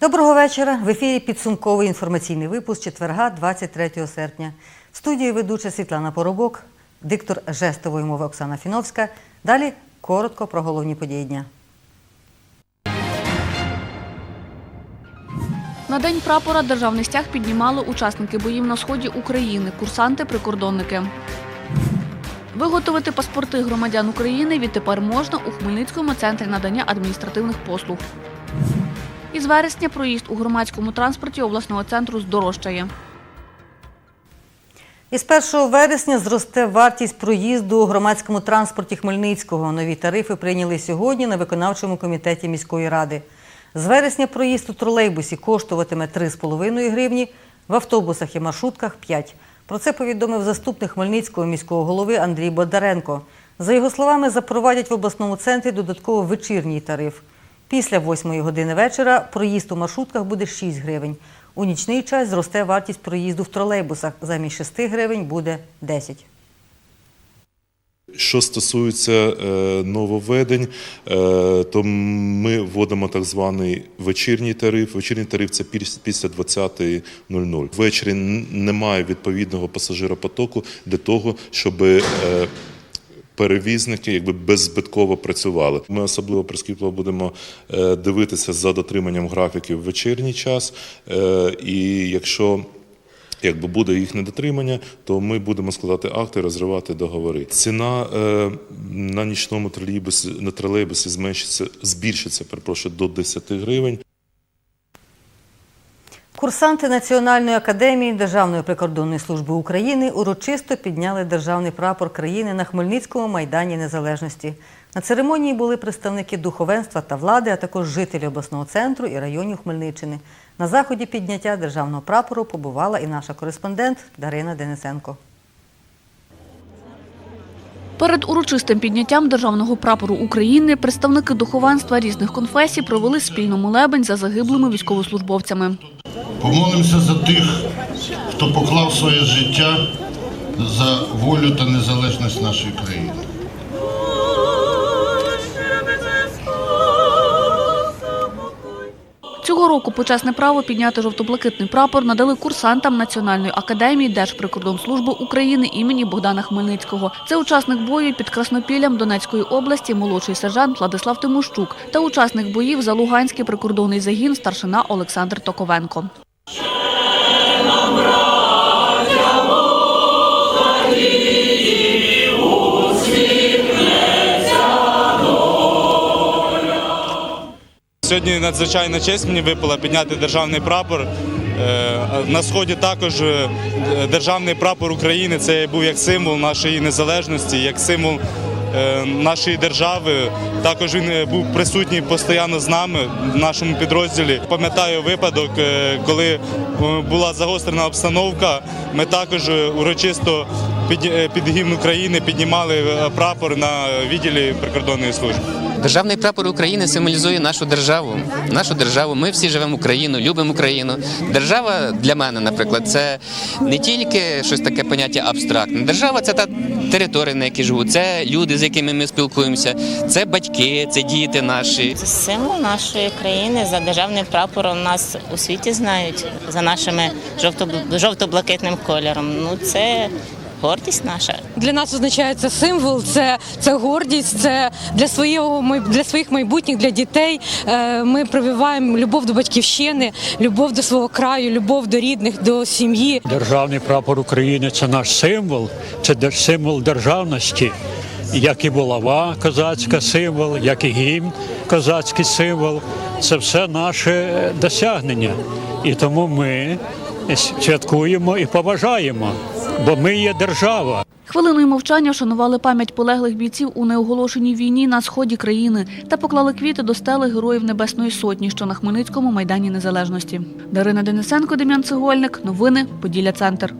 Доброго вечора. В ефірі підсумковий інформаційний випуск четверга, 23 серпня. В студії ведуча Світлана Поробок, диктор жестової мови Оксана Фіновська. Далі коротко про головні події дня. На день прапора державний стяг піднімали учасники боїв на сході України, курсанти, прикордонники. Виготовити паспорти громадян України відтепер можна у Хмельницькому центрі надання адміністративних послуг. Із вересня проїзд у громадському транспорті обласного центру здорожчає. Із 1 вересня зросте вартість проїзду у громадському транспорті Хмельницького. Нові тарифи прийняли сьогодні на виконавчому комітеті міської ради. З вересня проїзд у тролейбусі коштуватиме 3,5 гривні, в автобусах і маршрутках 5. Про це повідомив заступник Хмельницького міського голови Андрій Бондаренко. За його словами, запровадять в обласному центрі додатково вечірній тариф. Після 8 години вечора проїзд у маршрутках буде 6 гривень. У нічний час зросте вартість проїзду в тролейбусах. Замість 6 гривень буде 10. Що стосується е, нововведень, е, то ми вводимо так званий вечірній тариф. Вечірній тариф це піс- після 20.00. Ввечері немає відповідного пасажиропотоку для того, щоб е, перевізники якби беззбитково працювали. Ми особливо прискіпливо будемо е, дивитися за дотриманням графіків в вечірній час. Е, І якщо Якби буде їх недотримання, то ми будемо складати акти, розривати договори. Ціна е, на нічному тролейбусі на тролейбусі зменшиться, збільшиться, перепрошую, до 10 гривень. Курсанти Національної академії Державної прикордонної служби України урочисто підняли державний прапор країни на Хмельницькому майдані Незалежності. На церемонії були представники духовенства та влади, а також жителі обласного центру і районів Хмельниччини. На заході підняття державного прапору побувала і наша кореспондент Дарина Денисенко. Перед урочистим підняттям державного прапору України представники духовенства різних конфесій провели спільну молебень за загиблими військовослужбовцями. Помолимося за тих, хто поклав своє життя за волю та незалежність нашої країни. Цього року почесне право підняти жовто-блакитний прапор надали курсантам Національної академії Держприкордонслужби України імені Богдана Хмельницького. Це учасник бою під Краснопіллям Донецької області, молодший сержант Владислав Тимощук та учасник боїв за Луганський прикордонний загін старшина Олександр Токовенко. Сьогодні надзвичайна честь мені випала підняти державний прапор. Е, На сході також е, державний прапор України це був як символ нашої незалежності, як символ нашої держави. Також він е, був присутній постійно з нами в нашому підрозділі. Пам'ятаю випадок, е, коли е, була загострена обстановка. Ми також е, урочисто під, е, під гімн України піднімали е, прапор на відділі прикордонної служби. Державний прапор України символізує нашу державу. Нашу державу. Ми всі живемо Україну, любимо Україну. Держава для мене, наприклад, це не тільки щось таке поняття абстрактне. Держава це та територія, на якій живуть, це люди, з якими ми спілкуємося, це батьки, це діти наші. Це символ нашої країни. За державним прапором нас у світі знають за нашими жовто- жовто-блакитним кольором. Ну це гордість наша. Для нас означає це символ, це, це гордість, це для свого май- для своїх майбутніх, для дітей. Е, Ми прививаємо любов до батьківщини, любов до свого краю, любов до рідних, до сім'ї. Державний прапор України це наш символ, це символ державності. Як і булава козацька символ, як і гімн козацький символ. Це все наше досягнення. І тому ми святкуємо і поважаємо, бо ми є держава. Хвилиною мовчання вшанували пам'ять полеглих бійців у неоголошеній війні на сході країни та поклали квіти до стели Героїв Небесної Сотні, що на Хмельницькому майдані Незалежності. Дарина Денисенко, Дем'ян Цегольник. Новини Поділля Центр.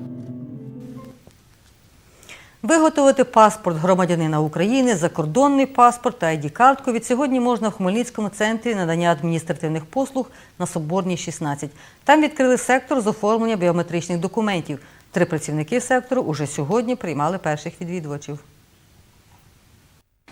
Виготовити паспорт громадянина України, закордонний паспорт та ID-картку від сьогодні можна в Хмельницькому центрі надання адміністративних послуг на Соборній 16. Там відкрили сектор з оформлення біометричних документів. Три працівники сектору уже сьогодні приймали перших відвідувачів.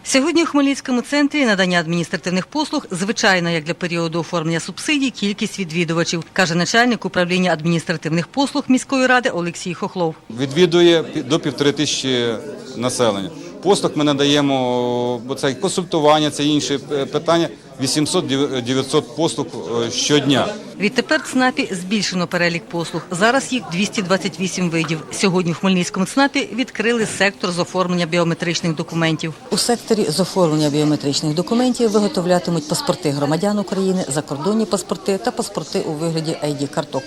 Сьогодні у Хмельницькому центрі надання адміністративних послуг звичайна, як для періоду оформлення субсидій, кількість відвідувачів, каже начальник управління адміністративних послуг міської ради Олексій Хохлов. відвідує до півтори тисячі населення. Послуг ми надаємо, бо це консультування, це інші е, питання. 800-900 послуг е, щодня. Відтепер ЦНАПі збільшено перелік послуг. Зараз їх 228 видів. Сьогодні в Хмельницькому ЦНАПі відкрили сектор з оформлення біометричних документів. У секторі з оформлення біометричних документів виготовлятимуть паспорти громадян України, закордонні паспорти та паспорти у вигляді ID-карток.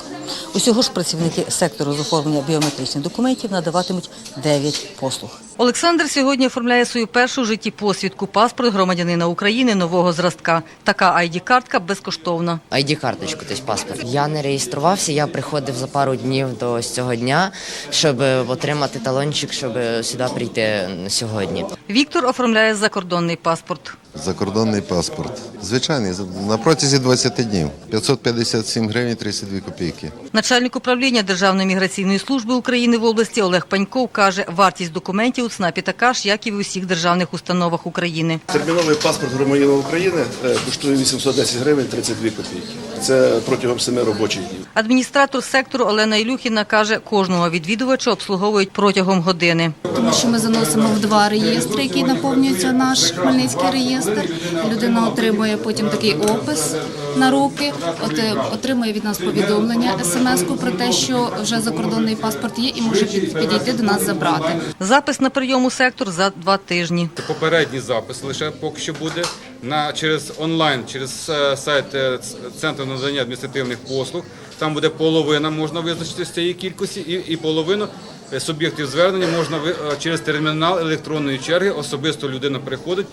Усього ж працівники сектору з оформлення біометричних документів надаватимуть 9 послуг. Олександр сьогодні оформляє свою першу в житті посвідку паспорт громадянина України нового зразка. Така ID-картка безкоштовна. ID-карточку, тобто паспорт. Я не реєструвався, я приходив за пару днів до цього дня, щоб отримати талончик, щоб сюди прийти сьогодні. Віктор оформляє закордонний паспорт. Закордонний паспорт. Звичайний, на протязі 20 днів. 557 гривень 32 копійки. Начальник управління Державної міграційної служби України в області Олег Паньков каже, вартість документів у ЦНАПі така ж, як і в усіх державних установах України. Терміновий паспорт громадянина України е, коштує 810 гривень 32 копійки. Це протягом 7 робочих днів. Адміністратор сектору Олена Ілюхіна каже, кожного відвідувача обслуговують протягом години. тому що ми заносимо в два реєстри, який наповнюється наш хмельницький реєстр. Людина отримує потім такий опис на руки, от, е, отримує від нас повідомлення смс-ку про те, що вже закордонний паспорт є і може під- підійти до нас забрати. Запис на прийом у сектор за два тижні. Попередній запис лише поки що буде на через онлайн, через е, сайт е, центру надання адміністративних послуг. Там буде половина, можна визначити з цієї кількості, і, і половину е, суб'єктів звернення можна через термінал електронної черги. Особисто людина приходить,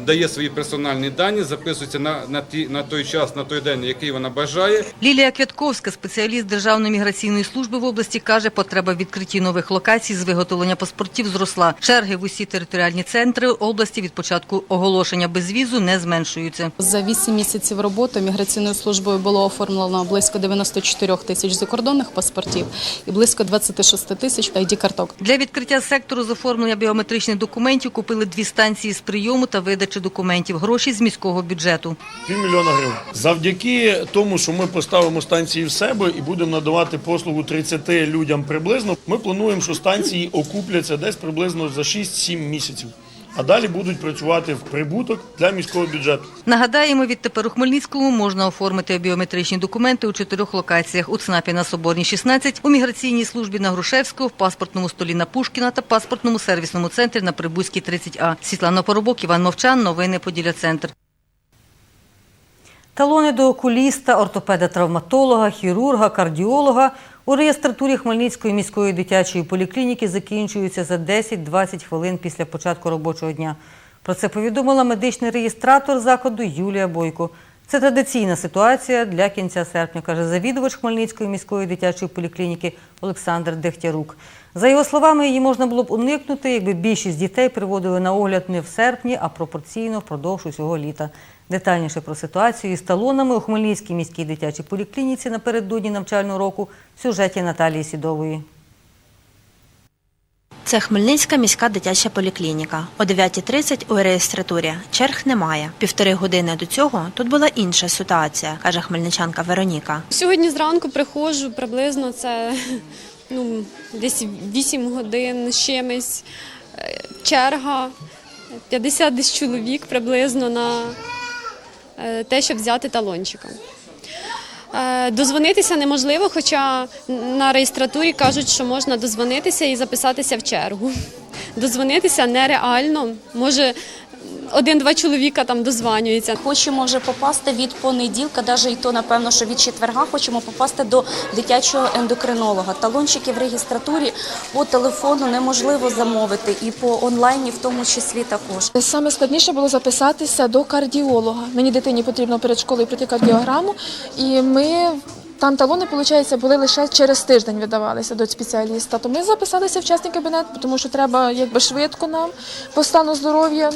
дає свої персональні дані, записується на, на, ті, на той час, на той день, який вона бажає. Лілія Квятковська, спеціаліст Державної міграційної служби в області, каже, потреба в відкритті нових локацій з виготовлення паспортів зросла. Черги в усі територіальні центри області від початку оголошення безвізу не зменшуються. За 8 місяців роботи міграційною службою було оформлено близько 94 тисяч закордонних паспортів і близько 26 тисяч ID-карток. Для відкриття сектору з оформлення біометричних документів купили дві станції з прийому та видачі документів. Гроші з міського бюджету. Півмільйона гривень. Завдяки тому, що ми поставимо станції в себе і будемо надавати послугу 30 людям приблизно, ми плануємо, що станції окупляться десь приблизно за 6-7 місяців. А далі будуть працювати в прибуток для міського бюджету. Нагадаємо, відтепер у Хмельницькому можна оформити біометричні документи у чотирьох локаціях: у ЦНАПі на Соборній 16, у міграційній службі на Грушевського, в паспортному столі на Пушкіна та паспортному сервісному центрі на Прибузькій 30А. Світлана Поробок, Іван Мовчан. Новини Поділля Центр. Талони до окуліста, ортопеда-травматолога, хірурга, кардіолога у реєстратурі Хмельницької міської дитячої поліклініки закінчуються за 10-20 хвилин після початку робочого дня. Про це повідомила медичний реєстратор закладу Юлія Бойко. Це традиційна ситуація для кінця серпня, каже завідувач Хмельницької міської дитячої поліклініки Олександр Дегтярук. За його словами, її можна було б уникнути, якби більшість дітей приводили на огляд не в серпні, а пропорційно впродовж усього літа. Детальніше про ситуацію із талонами у Хмельницькій міській дитячій поліклініці напередодні навчального року в сюжеті Наталії Сідової. Це Хмельницька міська дитяча поліклініка. О 9.30 у реєстратурі. Черг немає. Півтори години до цього тут була інша ситуація, каже хмельничанка Вероніка. Сьогодні зранку приходжу приблизно це ну, десь 8 годин чимось. Е, Черга 50 десь чоловік приблизно на е, те, щоб взяти талончика. Е, Дозвонитися неможливо, хоча на реєстратурі кажуть, що можна дозвонитися і записатися в чергу. Дозвонитися нереально. Може, один-два чоловіка там дозванюються. Хочемо вже попасти від понеділка, навіть і то, напевно, що від четверга хочемо попасти до дитячого ендокринолога. Талончики в реєстратурі по телефону неможливо замовити і по онлайні в тому числі також. Саме складніше було записатися до кардіолога. Мені дитині потрібно перед школою пройти кардіограму, і ми. Там талони, виходить, були лише через тиждень видавалися до спеціаліста. То ми записалися в частний кабінет, тому що треба якби швидко нам по стану здоров'я.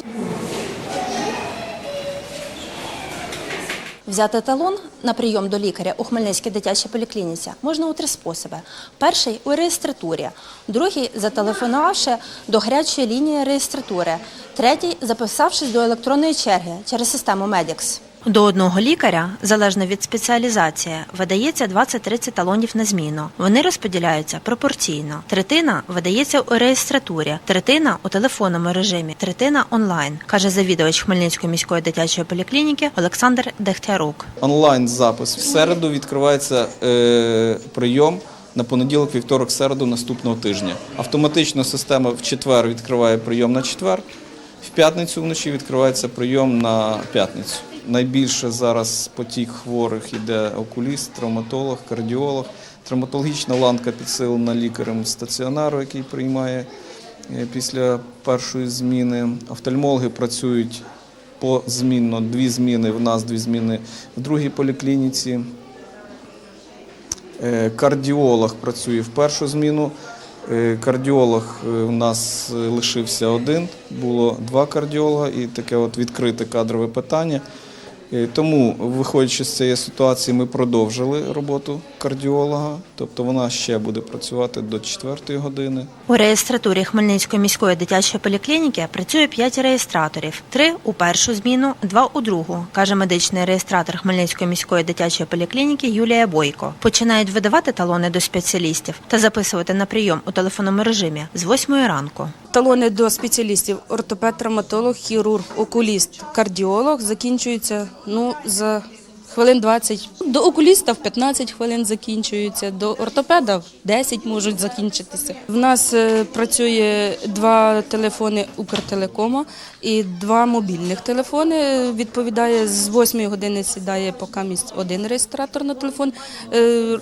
Взяти талон на прийом до лікаря у Хмельницькій дитячій поліклініці можна у три способи: перший у реєстратурі, другий зателефонувавши до гарячої лінії реєстратури, третій записавшись до електронної черги через систему Медікс. До одного лікаря, залежно від спеціалізації, видається 20-30 талонів на зміну. Вони розподіляються пропорційно. Третина видається у реєстратурі, третина у телефонному режимі, третина онлайн, каже завідувач Хмельницької міської дитячої поліклініки Олександр Дегтярук. онлайн запис. В середу відкривається е, прийом на понеділок, вівторок, середу наступного тижня. Автоматично система в четвер відкриває прийом на четвер, в п'ятницю вночі відкривається прийом на п'ятницю. Найбільше зараз потік хворих іде окуліст, травматолог, кардіолог. Травматологічна ланка підсилена лікарем стаціонару, який приймає е, після першої зміни. Офтальмологи працюють позмінно, дві зміни в нас, дві зміни в другій поліклініці. Е, Кардіолог працює в першу зміну. Е, Кардіолог у нас лишився один, було два кардіолога і таке от відкрите кадрове питання. Е, Тому, виходячи з цієї ситуації, ми продовжили роботу кардіолога, тобто вона ще буде працювати до 4 години. У реєстратурі Хмельницької міської дитячої поліклініки працює 5 реєстраторів: три у першу зміну, два у другу, каже медичний реєстратор Хмельницької міської дитячої поліклініки Юлія Бойко. Починають видавати талони до спеціалістів та записувати на прийом у телефонному режимі з 8 ранку. Талони до спеціалістів ортопед, травматолог, хірург, окуліст, кардіолог закінчуються ну за хвилин 20. До окуліста в 15 хвилин закінчуються, до ортопеда в 10 можуть закінчитися. В нас е, працює два телефони Укртелекома і два мобільних телефони. Відповідає з 8 години сідає поки місць один реєстратор на телефон. Е,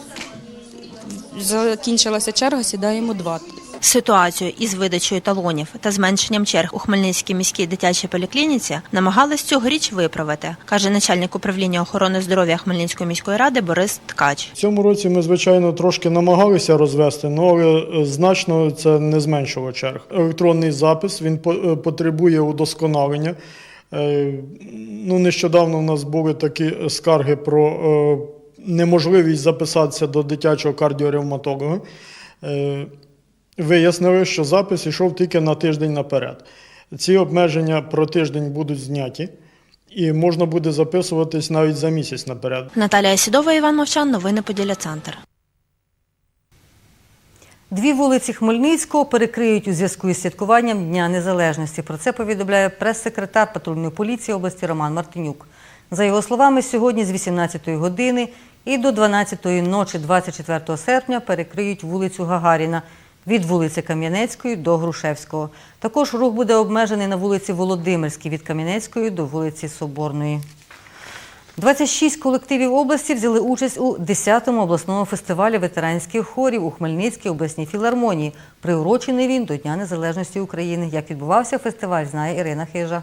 Закінчилася черга, сідаємо два. Ситуацію із видачею талонів та зменшенням черг у Хмельницькій міській дитячій поліклініці намагались цьогоріч виправити, каже начальник управління охорони здоров'я Хмельницької міської ради Борис Ткач. В цьому році ми, звичайно, трошки намагалися розвести, ну, але е, значно це не зменшило черг. Електронний запис він е, потребує удосконалення. Е, Ну, нещодавно в нас були такі скарги про неможливість записатися до дитячого кардіоревматолога. Вияснили, що запис йшов тільки на тиждень наперед. Ці обмеження про тиждень будуть зняті, і можна буде записуватись навіть за місяць наперед. Наталія Сідова, Іван Мовчан. Новини Поділля Центр. Дві вулиці Хмельницького перекриють у зв'язку із святкуванням Дня Незалежності. Про це повідомляє прес-секретар патрульної поліції області Роман Мартинюк. За його словами, сьогодні з 18-ї години і до 12-ї ночі 24 серпня перекриють вулицю Гагаріна від вулиці Кам'янецької до Грушевського. Також рух буде обмежений на вулиці Володимирській від Кам'янецької до вулиці Соборної. 26 колективів області взяли участь у 10-му обласному фестивалі ветеранських хорів у Хмельницькій обласній філармонії. Приурочений він до Дня Незалежності України. Як відбувався фестиваль, знає Ірина Хижа.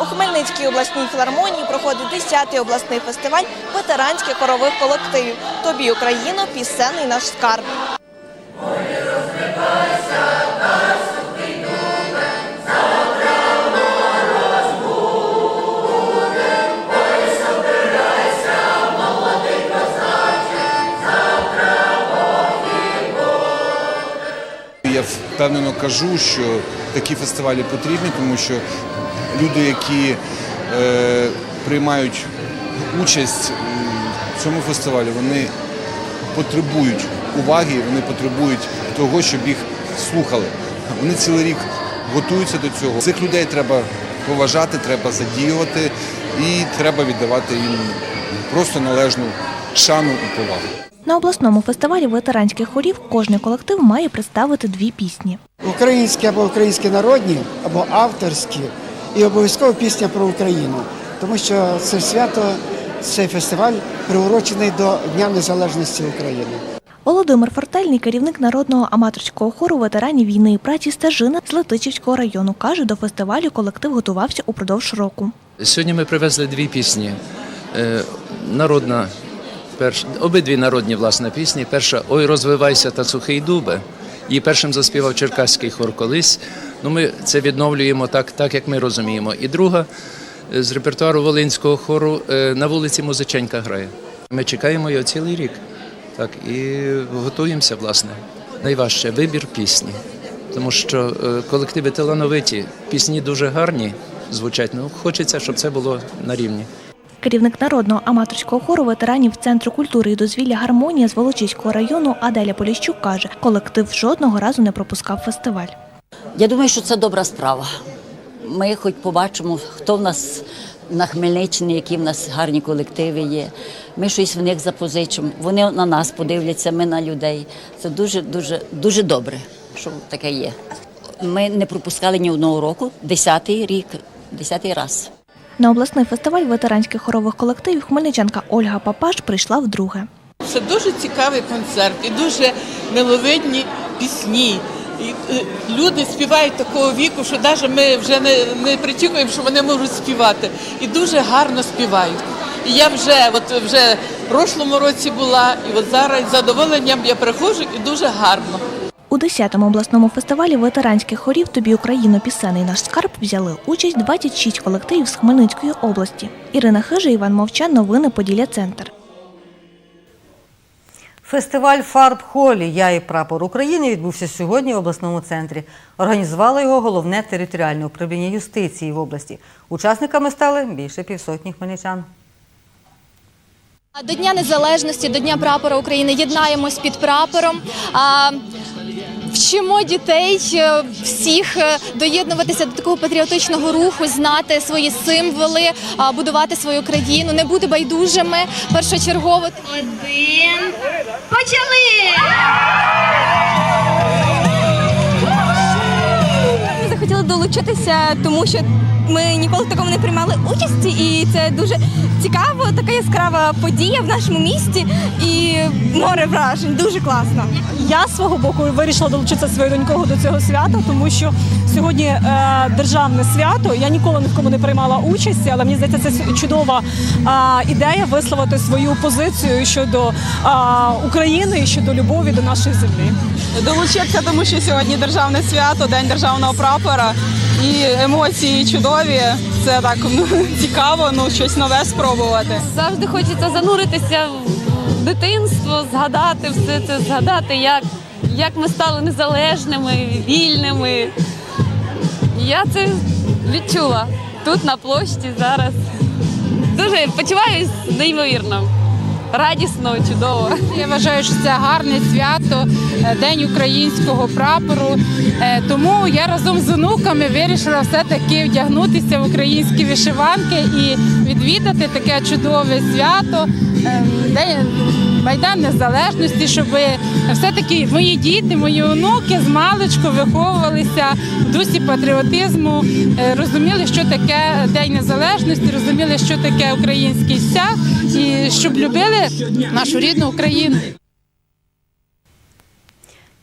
У Хмельницькій обласній філармонії проходить 10-й обласний фестиваль ветеранських хорових колективів. Тобі Україно, пісенний наш скарб. Я впевнено кажу, що такі фестивалі потрібні, тому що люди, які е, приймають участь у цьому фестивалі, вони потребують уваги, вони потребують того, щоб їх слухали. Вони цілий рік готуються до цього. Цих людей треба поважати, треба задіювати і треба віддавати їм просто належну шану і повагу. На обласному фестивалі ветеранських хорів кожний колектив має представити дві пісні. Українські або українські народні, або авторські, і обов'язково пісня про Україну. Тому що це свято, цей фестиваль приурочений до Дня Незалежності України. Володимир Фортельний, керівник народного аматорського хору ветеранів війни і праці Стежина з Летичівського району, каже, до фестивалю колектив готувався упродовж року. Сьогодні ми привезли дві пісні. Е, Народна, перш, обидві народні власне пісні. Перша Ой, розвивайся та сухий дубе. Її першим заспівав черкаський хор колись. Ну, ми це відновлюємо так, так як ми розуміємо. І друга е, з репертуару Волинського хору е, на вулиці Музиченька грає. Ми чекаємо його цілий рік. Так, і готуємося, власне. Найважче вибір пісні. Тому що е, колективи талановиті, пісні дуже гарні звучать. Ну, хочеться, щоб це було на рівні. Керівник народного аматорського хору ветеранів Центру культури і дозвілля Гармонія з Волочиського району Аделя Поліщук каже, колектив жодного разу не пропускав фестиваль. Я думаю, що це добра справа. Ми хоч побачимо, хто в нас на Хмельниччині, які в нас гарні колективи є. Ми щось в них запозичимо. Вони на нас подивляться, ми на людей. Це дуже, дуже, дуже добре, що таке є. Ми не пропускали ні одного року, десятий рік, десятий раз. На обласний фестиваль ветеранських хорових колективів хмельничанка Ольга Папаш прийшла вдруге. Це дуже цікавий концерт і дуже миловидні пісні. Е, люди співають такого віку, що навіть ми вже не, не причікуємо, що вони можуть співати. І дуже гарно співають. І я вже, от вже в прошлому році була, і от зараз з задоволенням я приходжу і дуже гарно. У 10-му обласному фестивалі ветеранських хорів Тобі Україно пісенний наш скарб взяли участь 26 колективів з Хмельницької області. Ірина Хижа, Іван Мовчан. Новини Поділля Центр. Фестиваль Фарб Холі Я і прапор України відбувся сьогодні в обласному центрі. Організувало його головне територіальне управління юстиції в області. Учасниками стали більше півсотні хмельничан. До Дня Незалежності, до Дня прапора України єднаємось під прапором. Вчимо дітей е, всіх е, доєднуватися до такого патріотичного руху, знати свої символи, будувати свою країну, не бути байдужими першочергово. Один почали! Ми захотіли долучитися, тому що ми ніколи в такому не приймали участі, і це дуже цікаво, така яскрава подія в нашому місті і море вражень. Дуже класно. Я з свого боку вирішила долучитися своєю донькою до цього свята, тому що сьогодні е, державне свято. Я ніколи ні в кому не приймала участі, але мені здається, це чудова е, ідея висловити свою позицію щодо е, України і щодо любові до нашої землі. Долучитися, тому що сьогодні державне свято, день державного прапора, і емоції чудові. Це так ну, цікаво, ну щось нове спробувати. Завжди хочеться зануритися в дитинство, згадати все це, згадати, як, як ми стали незалежними, вільними. Я це відчула тут на площі зараз. Дуже почуваюсь неймовірно. Радісно, чудово. Я вважаю, що це гарне свято, е, День українського прапору. Е, Тому я разом з онуками вирішила все-таки вдягнутися в українські вишиванки і відвідати таке чудове свято, е, День Майдан Незалежності, щоб все-таки мої діти, мої онуки з маличку виховувалися в дусі патріотизму, е, розуміли, що таке День Незалежності, розуміли, що таке український стяг, і щоб любили нашу рідну Україну.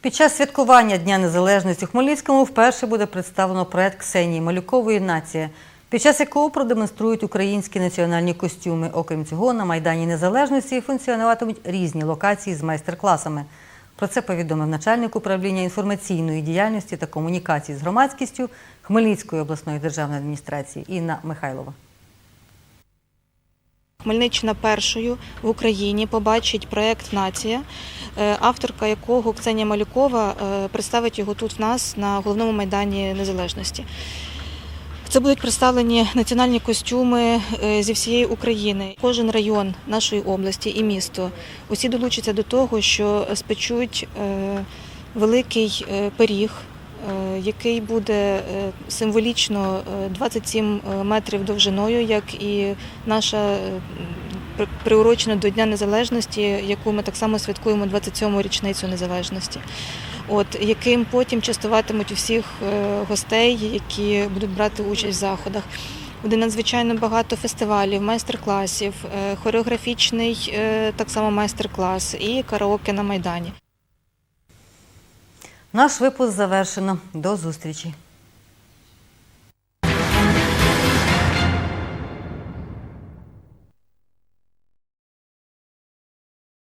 Під час святкування Дня Незалежності у Хмельницькому вперше буде представлено проект Ксенії Малюкової Нація, під час якого продемонструють українські національні костюми. Окрім цього, на Майдані Незалежності функціонуватимуть різні локації з майстер-класами. Про це повідомив начальник управління інформаційної діяльності та комунікації з громадськістю Хмельницької обласної державної адміністрації Інна Михайлова. Хмельниччина першою в Україні побачить проект Нація, е, авторка якого Ксенія Малюкова е, представить його тут в нас на головному майдані Незалежності. Це будуть представлені національні костюми е, зі всієї України. Кожен район нашої області і місто усі долучаться до того, що спечуть е, великий е, пиріг, який буде символічно е, 27 метрів довжиною, як і наша приурочена до Дня Незалежності, яку ми так само святкуємо 27-му річницю незалежності. От яким потім частуватимуть усіх е, гостей, які будуть брати участь в заходах. Буде надзвичайно багато фестивалів, майстер-класів, е, хореографічний е, так само майстер-клас і караоке на майдані. Наш випуск завершено. До зустрічі.